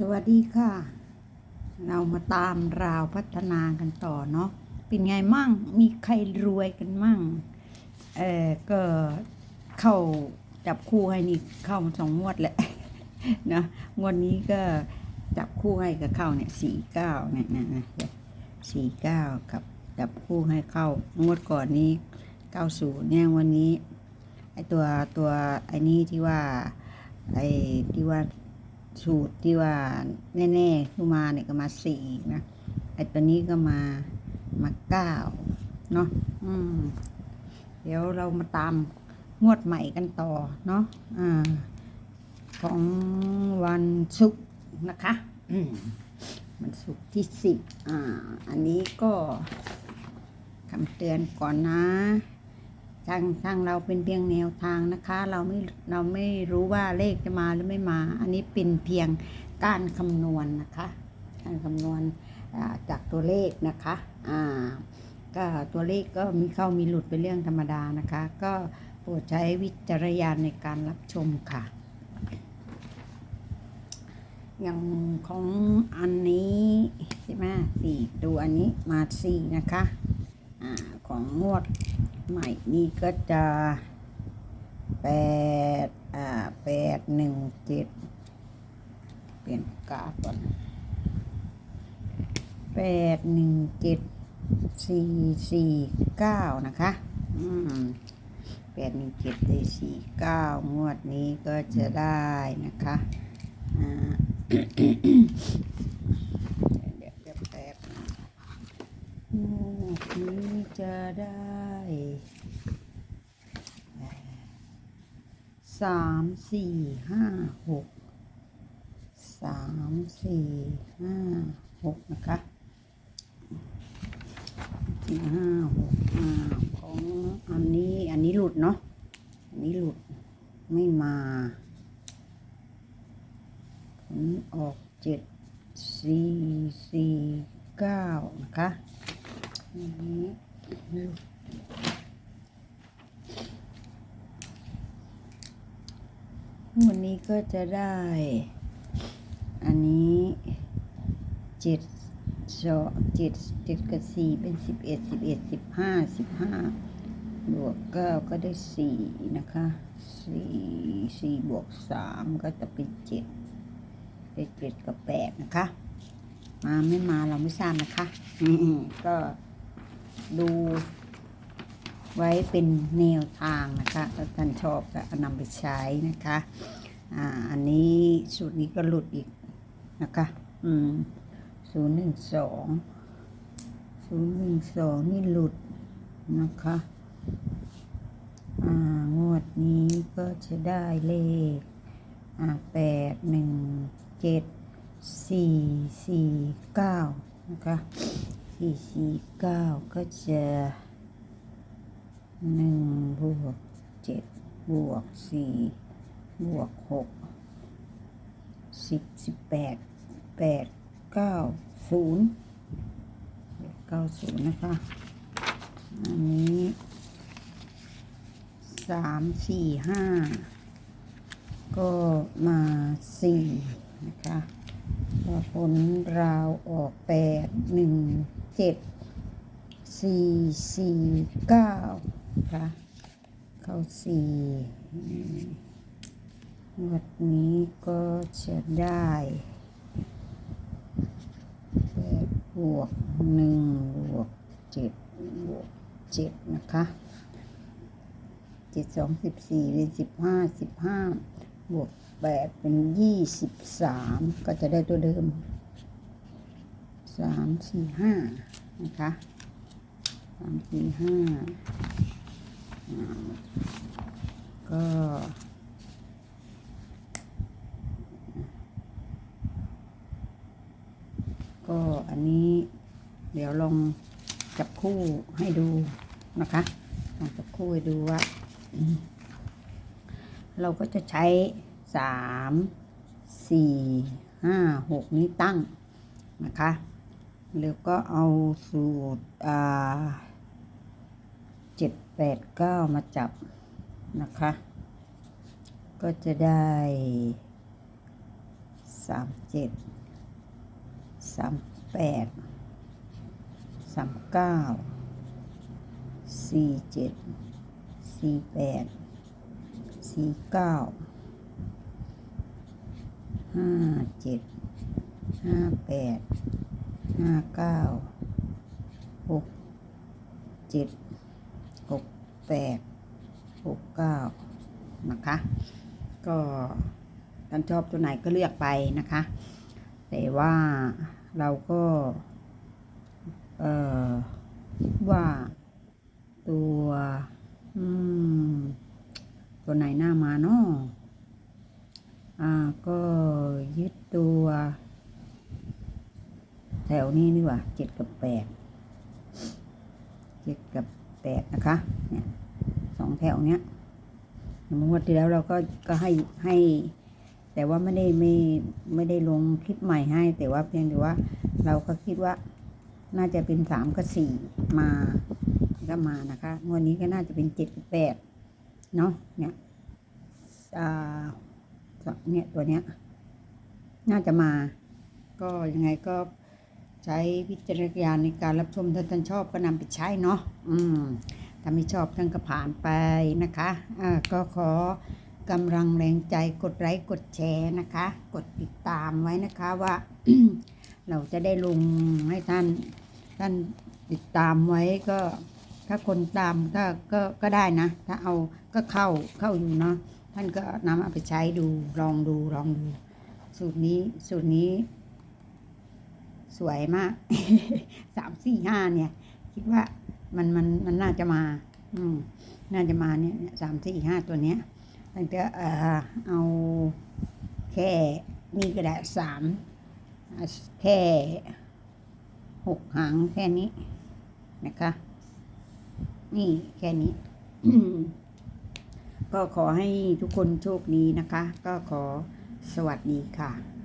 สวัสดีค่ะ เรามาตามราวพัฒนากันต่อเนาะเป็นไงมั่งมีใครรวยกันมั่งเออก็เข้าจับคู่ให้นี่เข้ามาสองงวดแหละนะงวดนี้ก็จับคู่ให้กับเข้าเนี่ยสี่เก้าเนี่ยนะนะสี่เก้ากับจับคู่ให้เข้างวดก่อนนี้เก้าศูนย์เนี่ยวันนี้ไอตัวตัวไอนี้ที่ว่าไอที่ว่า สูตรที่ว่าแน่ๆคือมาเนี่ยก็มาสี่นะไอตัวนี้ก็มามาเก้าเนาะอืม เดี๋ยวเรามาตามงวดใหม่กันต่อเนาะอ่าของวันศุกร์นะคะมันศุกร์ที่สิบอ่า อันนี้ก็คำเตือนก่อนนะ ทางทางเราเป็นเพียงแนวทางนะคะ เราไม่เราไม่รู้ว่าเลขจะมาหรือไม่มา อันนี้เป็นเพียงการคำนวณนะคะ การคำนวณจากตัวเลขนะคะอ่าก็ตัวเลขก็มีเข้ามีหลุดเป็นเรื่องธรรมดานะคะ ก็โปรดใช้วิจารณญาณในการรับชมค่ะ อย่างของอันนี้ใช่ไหมสี่ตัวอันนี้มาสี่นะคะ อ่าของงวดใหม่นี่ก็จะแปดอ่าแปดหนึ่งเจ็ดเปลี่ยนกราฟก่อนแปดหนึ่งเจ็ดสี่สี่เก้านะคะอืมแปดหนึ่งเจ็ดได้สี่เก้างวดนี้ก็จะได้นะคะอ่า เดี๋ยวเดี๋ยวแป๊บนะงวดนี้ จะได้สามสี่ห้าหกสามสี่ห้าหกนะคะสี่ห้าหกอ่าของอันนี้อันนี้หลุดเนาะอันนี้หลุดไม่มาผลออกเจ็ดสี่สี่เก้านะคะอันนี้ วันนี้ก็จะได้ อันนี้เจ็ดสองเจ็ดเจ็ดกับสี่เป็นสิบเอ็ดสิบเอ็ดสิบห้าสิบห้าบวกเก้าก็ได้สี่นะคะสี่สี่บวกสามก็จะเป็นเจ็ดเจ็ดกับแปดนะคะ มาไม่มาเราไม่ทราบนะคะก็ ดูไว้เป็นแนวทางนะคะถ้าท่านชอบก็นำไปใช้นะคะอ่าอันนี้สูตรนี้ก็หลุดอีกนะคะ อืมศูนย์หนึ่งสองศูนย์หนึ่งสองนี่หลุดนะคะอ่างวดนี้ก็จะได้เลขอ่าแปดหนึ่งเจ็ดสี่สี่เก้านะคะ สี่สี่เก้าก็จะหนึ่งบวกเจ็ดบวกสี่บวกหกสิบสิบแปดแปดเก้าศูนย์เก้าศูนย์นะคะ อันนี้สามสี่ห้าก็มาสี่นะคะพอผลราวออกแปดหนึ่ง เจ็ดสี่สี่เก้าค่ะเข้าสี่งวดนี้ก็จะได้แปดบวกหนึ่งบวกเจ็ดบวกเจ็ดนะคะเจ็ดสองสิบสี่เป็นสิบห้าสิบห้าบวกแปดเป็นยี่สิบสามก็จะได้ตัวเดิม สามสี่ห้านะคะสามสี่ห้าก็ก็อันนี้เดี๋ยวลองจับคู่ให้ดูนะคะลองจับคู่ให้ดูว่า เราก็จะใช้สามสี่ห้าหกนี้ตั้งนะคะ แล้วก็เอาสูตรอ่าเจ็ดแปดเก้ามาจับนะคะ ก็จะได้สามเจ็ดสามแปดสามเก้าสี่เจ็ดสี่แปดสี่เก้าห้าเจ็ดห้าแปด ห้าเก้าหกเจ็ดหกแปดหกเก้านะคะ ก็ท่านชอบตัวไหนก็เลือกไปนะคะ แต่ว่าเราก็เอ่อว่าตัวอืมตัวไหนหน้ามาเนาะอ่าก็ยึดตัว แถวนี้ดีกว่าเจ็ดกับแปดเจ็ดกับแปดนะคะ เนี่ยสองแถวเนี้ยเมื่อวันที่แล้วเราก็ก็ให้ให้ แต่ว่าไม่ได้ไม่ไม่ได้ลงคลิปใหม่ให้ แต่ว่าเพียงแต่ว่าเราก็คิดว่าน่าจะเป็นสามกับสี่มาก็มานะคะงวดนี้ก็น่าจะเป็นเจ็ดกับแปดเนาะเนี่ยอ่าเนี่ยตัวเนี้ยน่าจะมา ก็ยังไงก็ ใช้วิจารณญาณในการรับชมถ้าท่านชอบก็นำไปใช้เนาะอืมถ้าไม่ชอบท่านก็ผ่านไปนะคะอ่าก็ขอกำลังแรงใจกดไลค์กดแชร์นะคะ กดติดตามไว้นะคะว่า เราจะได้ลงให้ท่านท่านติดตามไว้ก็ถ้าคนตามก็ก็ก็ได้นะ ถ้าเอาก็เข้าเข้าอยู่เนาะท่านก็นำเอาไปใช้ดูลองดูลองดู สูตรนี้สูตรนี้ สวยมากสามสี่ห้าเนี่ย คิดว่ามันมันมันน่าจะมา อืมน่าจะมาเนี่ยสามสี่ห้าตัวเนี้ยตั้งแต่เออเอาแค่นี่ก็ได้สามแค่หกหางแค่นี้นะคะ นี่แค่นี้ ก็ขอให้ทุกคนโชคดีนะคะ ก็ขอสวัสดีค่ะ